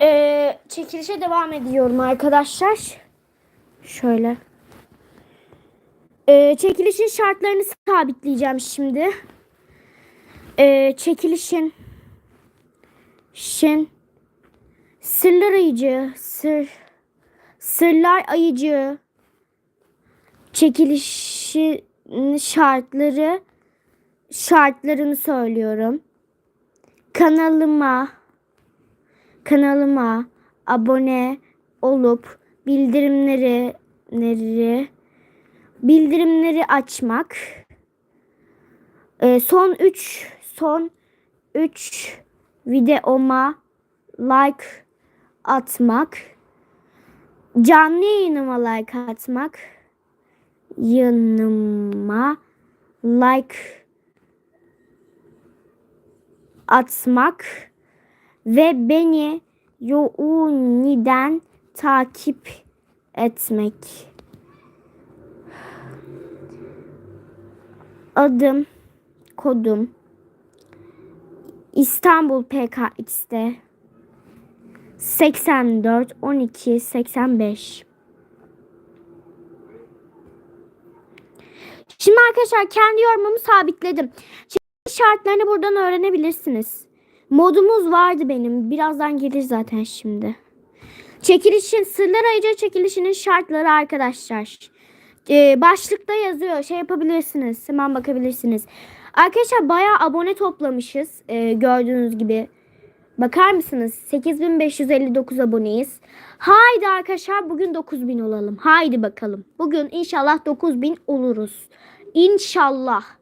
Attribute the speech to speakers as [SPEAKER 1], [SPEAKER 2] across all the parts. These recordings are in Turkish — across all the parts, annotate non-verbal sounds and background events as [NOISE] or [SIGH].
[SPEAKER 1] Ee, çekilişe devam ediyorum arkadaşlar. Şöyle. Ee, çekilişin şartlarını sabitleyeceğim şimdi. Ee, çekilişin şin sırlar ayıcı sır sırlar ayıcı çekilişin şartları şartlarını söylüyorum. Kanalıma kanalıma abone olup bildirimleri bildirimleri açmak. Ee, son 3 son 3 videoma like atmak. Canlı yayınıma like atmak. Yanıma like atmak ve beni Youni'den takip etmek. Adım, kodum İstanbul PKX'de 84 12 85. Şimdi arkadaşlar kendi yorumumu sabitledim. Şimdi şartlarını buradan öğrenebilirsiniz. Modumuz vardı benim. Birazdan gelir zaten şimdi. Çekilişin sırlar ayıcı çekilişinin şartları arkadaşlar. Ee, başlıkta yazıyor. Şey yapabilirsiniz. Hemen bakabilirsiniz. Arkadaşlar bayağı abone toplamışız. Ee, gördüğünüz gibi. Bakar mısınız? 8559 aboneyiz. Haydi arkadaşlar bugün 9000 olalım. Haydi bakalım. Bugün inşallah 9000 oluruz. İnşallah.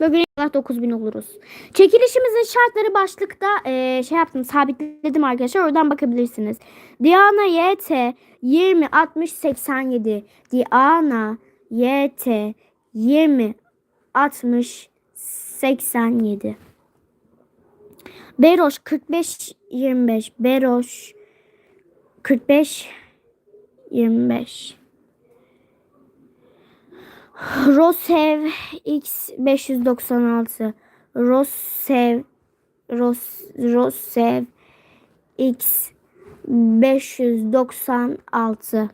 [SPEAKER 1] Bugün inşallah 9000 oluruz. Çekilişimizin şartları başlıkta e, şey yaptım sabitledim arkadaşlar. Oradan bakabilirsiniz. Diana YT 20 60 87 Diana YT 20 60 87 Beroş 45 25 Beroş 45 25 Rosev X 596 Rosev Ros, Rosev X 596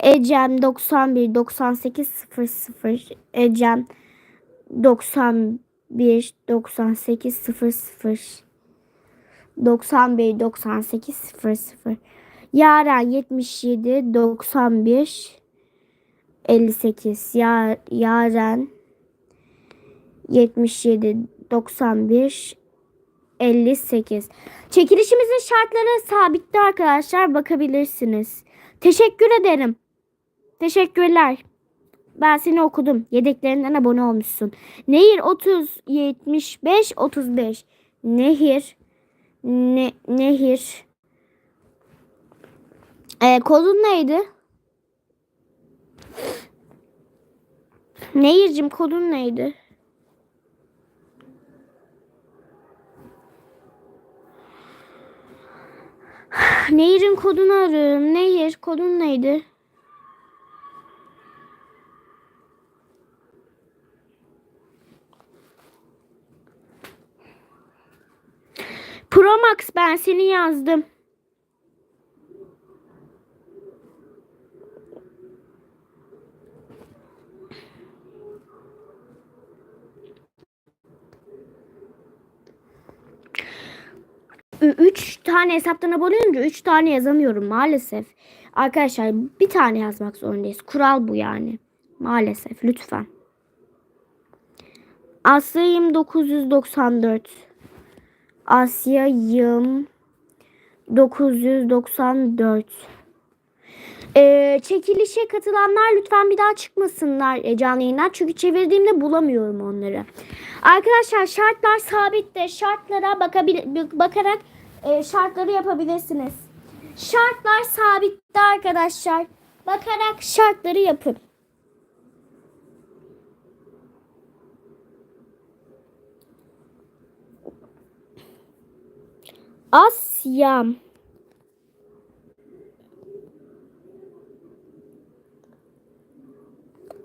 [SPEAKER 1] Ecem 91 98 00 Ecem 91 98 00 91 98 00 Yaren 77 91 58 ya, Yaren 77 91 58 Çekilişimizin şartları sabitti arkadaşlar bakabilirsiniz. Teşekkür ederim. Teşekkürler. Ben seni okudum. Yedeklerinden abone olmuşsun. Nehir 30 75 35 Nehir ne, Nehir ee, kodun neydi? Nehir'cim kodun neydi? Nehir'in kodunu arıyorum. Nehir kodun neydi? Pro Max ben seni yazdım. Üç tane hesaptan abone olunca üç tane yazamıyorum maalesef. Arkadaşlar bir tane yazmak zorundayız. Kural bu yani. Maalesef lütfen. Asya'yım 994. Asya'yım 994. Ee, çekilişe katılanlar lütfen bir daha çıkmasınlar e, canlı yayından. Çünkü çevirdiğimde bulamıyorum onları. Arkadaşlar şartlar sabitte. Şartlara bakabil bakarak e, şartları yapabilirsiniz. Şartlar sabitte arkadaşlar. Bakarak şartları yapın. Asyam.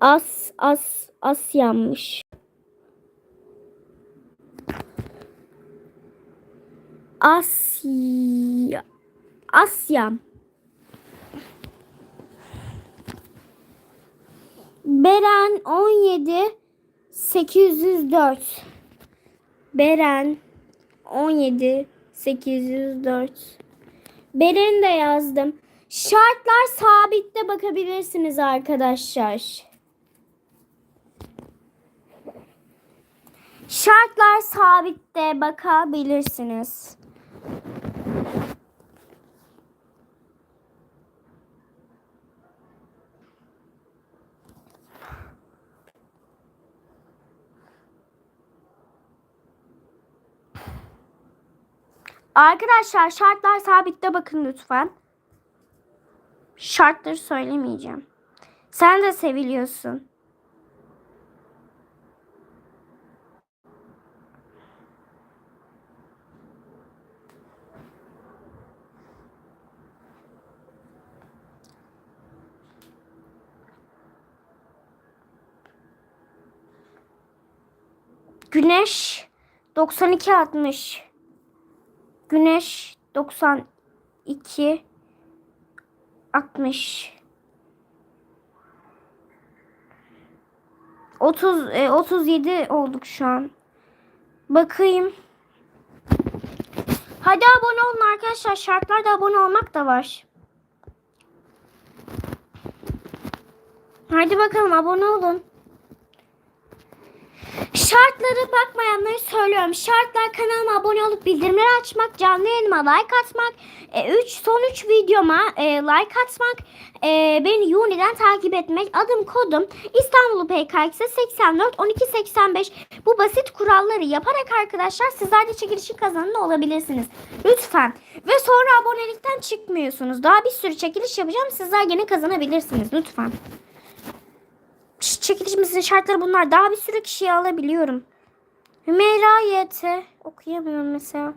[SPEAKER 1] As as Asya'mış. Asya. Asya. Beren 17 804. Beren 17 804. Beren'i de yazdım. Şartlar sabitte bakabilirsiniz arkadaşlar. Şartlar sabitte bakabilirsiniz. Arkadaşlar şartlar sabitte bakın lütfen. Şartları söylemeyeceğim. Sen de seviliyorsun. Güneş 92 60. Güneş 92 60 30 e, 37 olduk şu an. Bakayım. Hadi abone olun arkadaşlar. Şartlarda abone olmak da var. Hadi bakalım abone olun. Şartları bakmayanları söylüyorum. Şartlar kanalıma abone olup bildirimleri açmak, canlı yayınıma like atmak, 3 son 3 videoma e, like atmak, e, beni Uni'den takip etmek, adım kodum İstanbul PKX 84 12 85. Bu basit kuralları yaparak arkadaşlar sizler de çekilişi kazanın olabilirsiniz. Lütfen. Ve sonra abonelikten çıkmıyorsunuz. Daha bir sürü çekiliş yapacağım. Sizler gene kazanabilirsiniz. Lütfen çekilişimizin şartları bunlar. Daha bir sürü kişiyi alabiliyorum. Hümeyra YT. Okuyamıyorum mesela.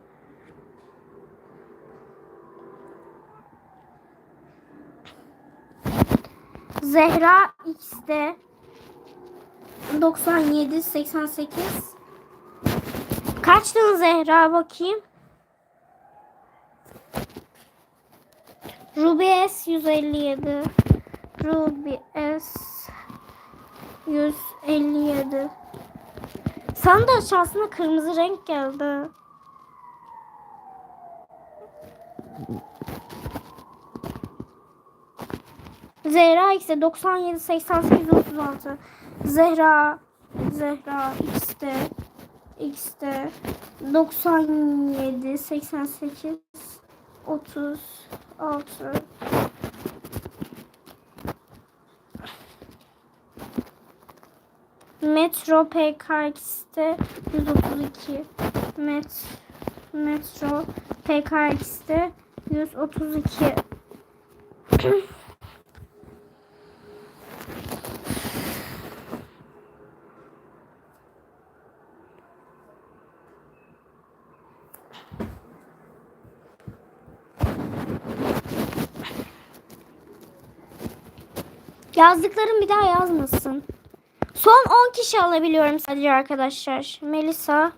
[SPEAKER 1] Zehra X'de 97 88 Kaçtın Zehra bakayım? Ruby S 157 Ruby S 157. Sana da aşağısına kırmızı renk geldi. Zehra X'de 97 88 36. Zehra Zehra X'de X'de 97 88 36 Metro PKX'te 132 Met Metro PKX'te 132 Yazdıklarım bir daha yazmasın. Son 10 kişi alabiliyorum sadece arkadaşlar. Melisa.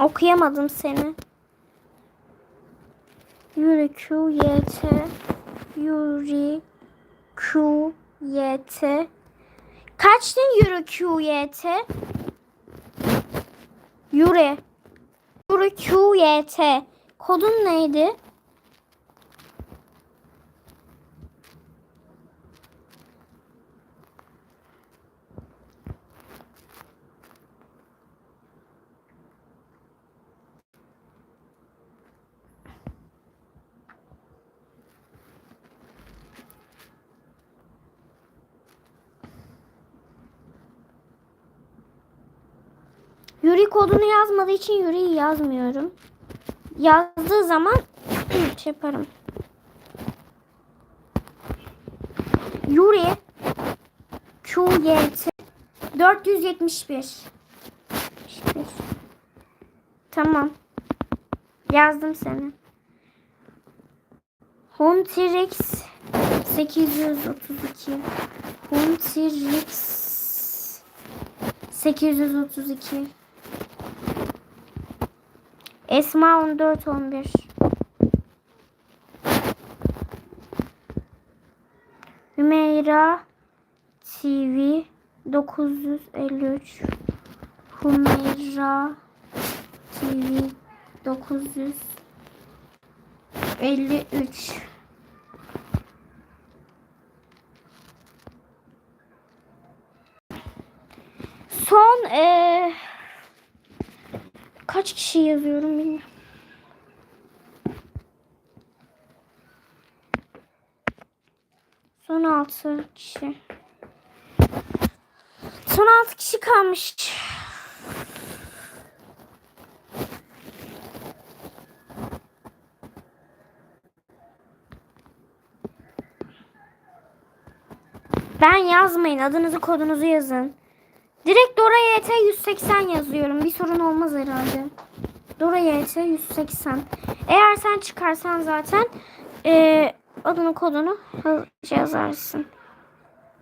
[SPEAKER 1] Okuyamadım seni. Yuri Q Y T Yuri Q Y Kaçtın Yuri Q Y Yuri Yuri Q Y Kodun neydi? Yuri kodunu yazmadığı için Yuri'yi yazmıyorum. Yazdığı zaman [CLEARS THROAT] şey yaparım. Yuri QYT 471 Tamam. Yazdım seni. Huntrix 832 Huntrix 832 Esma 14 11. Hümeyra TV 953. Hümeyra TV 953. Son eee kaç kişi yazıyorum bilmiyorum. Son 6 kişi. Son 6 kişi kalmış. Ben yazmayın. Adınızı kodunuzu yazın. Direkt Dora YT 180 yazıyorum. Bir sorun olmaz herhalde. Dora YT 180. Eğer sen çıkarsan zaten eee adını kodunu şey yazarsın.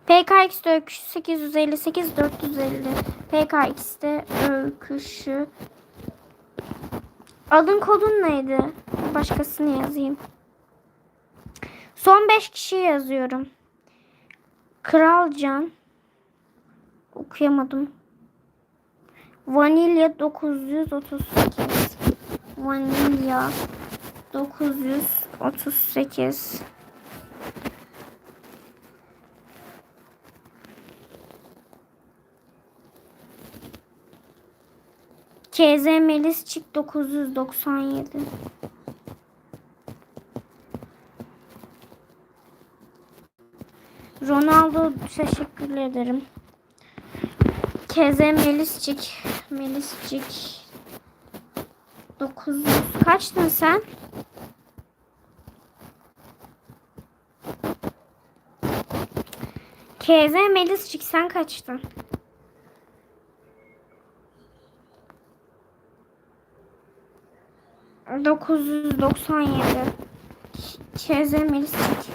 [SPEAKER 1] PKX'de öyküsü 858 450. PKX'de öyküsü. Adın kodun neydi? Başkasını yazayım. Son 5 kişi yazıyorum. Kralcan. Okuyamadım. Vanilya 938. Vanilya 938. KZ Melisçik 997. Ronaldo teşekkür ederim. KZ Melisçik. Melisçik. 900. Kaçtın sen? KZ Melisçik sen kaçtın? Dokuz yüz doksan yedi. KZ Melisçik.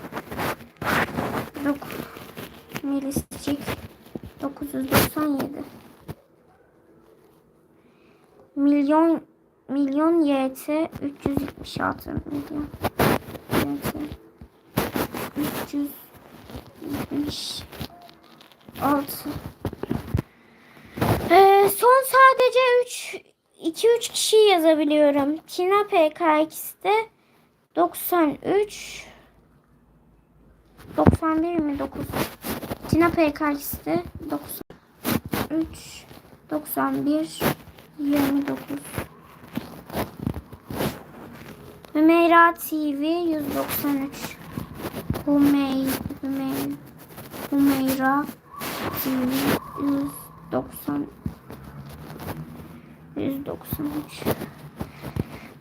[SPEAKER 1] Dokuz. Melisçik. 997 milyon milyon YT 376 milyon YT 376 ee, son sadece 3 2 3 kişi yazabiliyorum. Tina PKX'de 93 91 mi 9 Tina PKX'de 93 91 29 Hümeyra TV 193 Hümey Hümey Hümeyra TV 190 193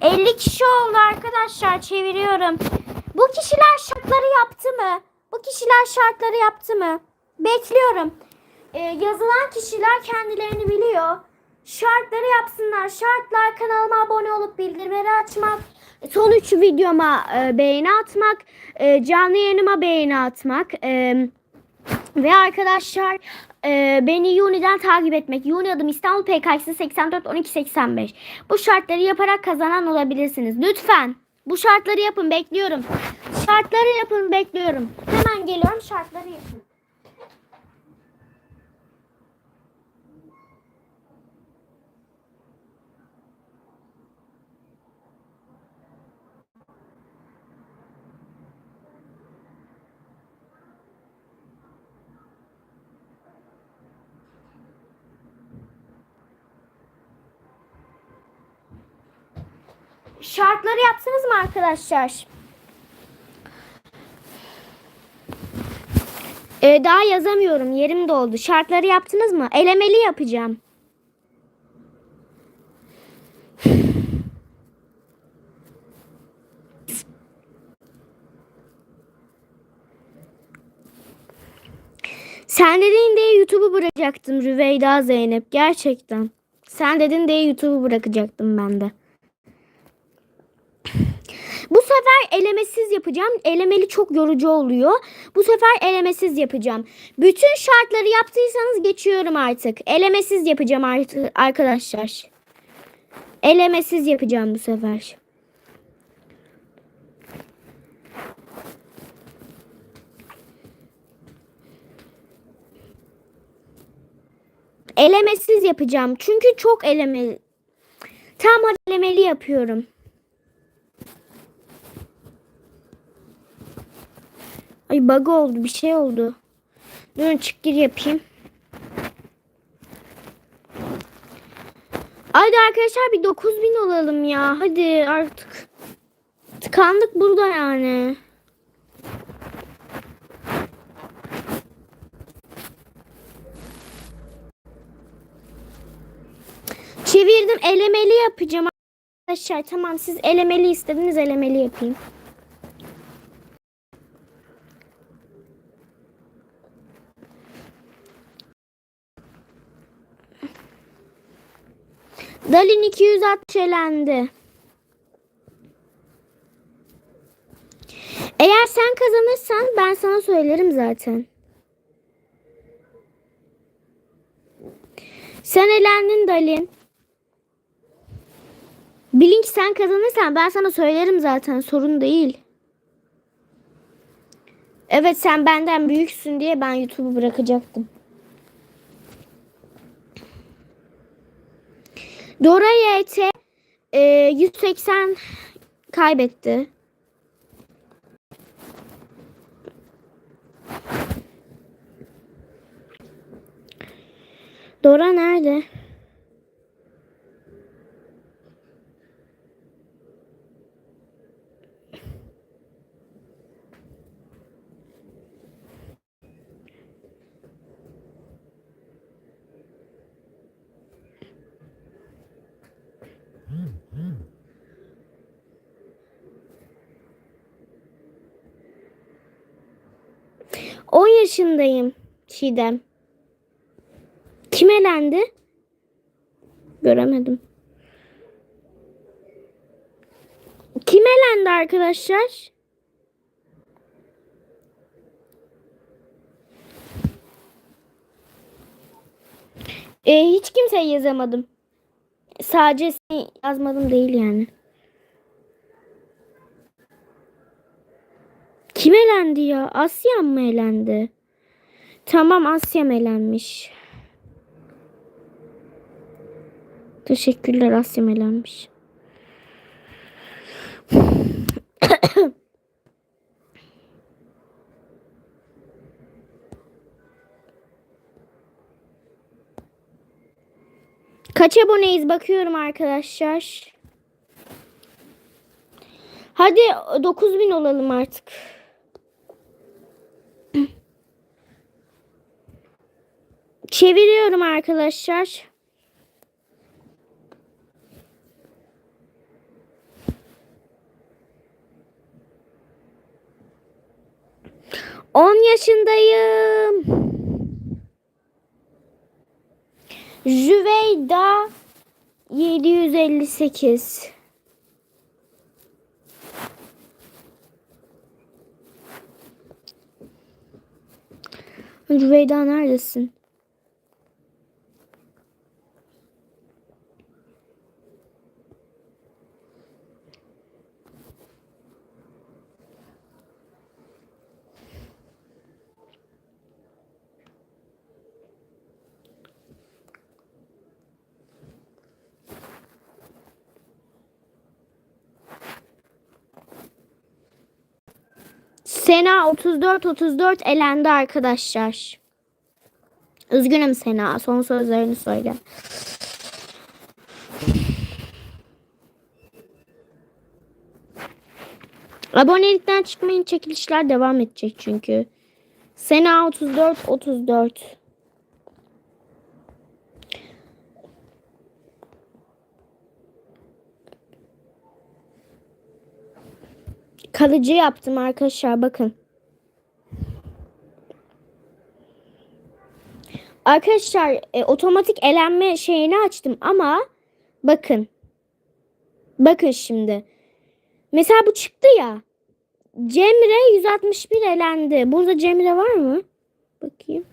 [SPEAKER 1] 50 kişi oldu arkadaşlar çeviriyorum. Bu kişiler şartları yaptı mı? Bu kişiler şartları yaptı mı? Bekliyorum. Ee, yazılan kişiler kendilerini biliyor. Şartları yapsınlar. Şartlar kanalıma abone olup bildirimleri açmak. Son üç videoma e, beğeni atmak. e, canlı yayınıma beğeni atmak. e, ve arkadaşlar e, beni Yuni'den takip etmek. Yuni adım İstanbul PKX'si 84 12 85. Bu şartları yaparak kazanan olabilirsiniz. Lütfen bu şartları yapın bekliyorum. Şartları yapın bekliyorum. Hemen geliyorum şartları yapın. Şartları yaptınız mı arkadaşlar? Ee, daha yazamıyorum. Yerim doldu. Şartları yaptınız mı? Elemeli yapacağım. Sen dedin diye YouTube'u bırakacaktım Rüveyda Zeynep. Gerçekten. Sen dedin diye YouTube'u bırakacaktım ben de. Bu sefer elemesiz yapacağım. Elemeli çok yorucu oluyor. Bu sefer elemesiz yapacağım. Bütün şartları yaptıysanız geçiyorum artık. Elemesiz yapacağım artık arkadaşlar. Elemesiz yapacağım bu sefer. Elemesiz yapacağım. Çünkü çok elemeli. Tam elemeli yapıyorum. Ay bug oldu. Bir şey oldu. Durun çık gir yapayım. Hadi arkadaşlar bir 9000 olalım ya. Hadi artık. Tıkandık burada yani. Çevirdim elemeli yapacağım arkadaşlar. Tamam siz elemeli istediniz elemeli yapayım. Dalin 260 elendi. Eğer sen kazanırsan ben sana söylerim zaten. Sen elendin Dalin. Blink sen kazanırsan ben sana söylerim zaten sorun değil. Evet sen benden büyüksün diye ben YouTube'u bırakacaktım. Dora YT e, 180 kaybetti. Dora nerede? On yaşındayım Çiğdem. Kim elendi? Göremedim. Kim elendi arkadaşlar? Ee, hiç kimseyi yazamadım. Sadece seni yazmadım değil yani. Kim elendi ya? Asya mı elendi? Tamam Asya elenmiş? Teşekkürler Asya elenmiş? [COUGHS] Kaç aboneyiz bakıyorum arkadaşlar. Hadi 9000 olalım artık. Çeviriyorum arkadaşlar. On yaşındayım. Jüveyda 758. Jüveyda neredesin? Sena 34 34 elendi arkadaşlar. Üzgünüm Sena. Son sözlerini söyle. Abonelikten çıkmayın çekilişler devam edecek çünkü. Sena 34 34. Kalıcı yaptım arkadaşlar bakın. Arkadaşlar e, otomatik elenme şeyini açtım ama bakın. Bakın şimdi. Mesela bu çıktı ya. Cemre 161 elendi. Burada Cemre var mı? Bakayım.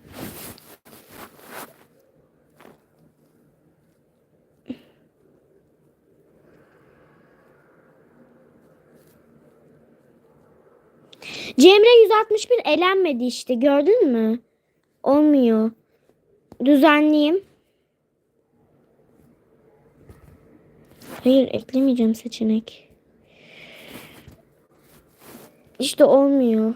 [SPEAKER 1] Cemre 161 elenmedi işte gördün mü? Olmuyor. Düzenleyeyim. Hayır eklemeyeceğim seçenek. İşte olmuyor.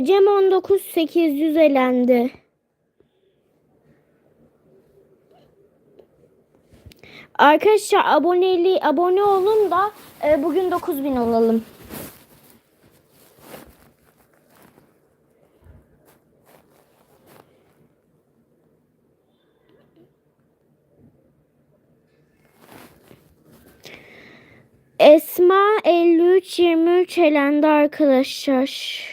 [SPEAKER 1] Ecem 19800 elendi. Arkadaşlar aboneli abone olun da e, bugün 9000 olalım. Esma 53 23 elendi arkadaşlar.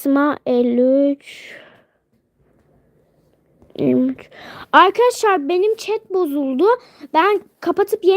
[SPEAKER 1] Esma 53 23. Arkadaşlar benim chat bozuldu. Ben kapatıp yeni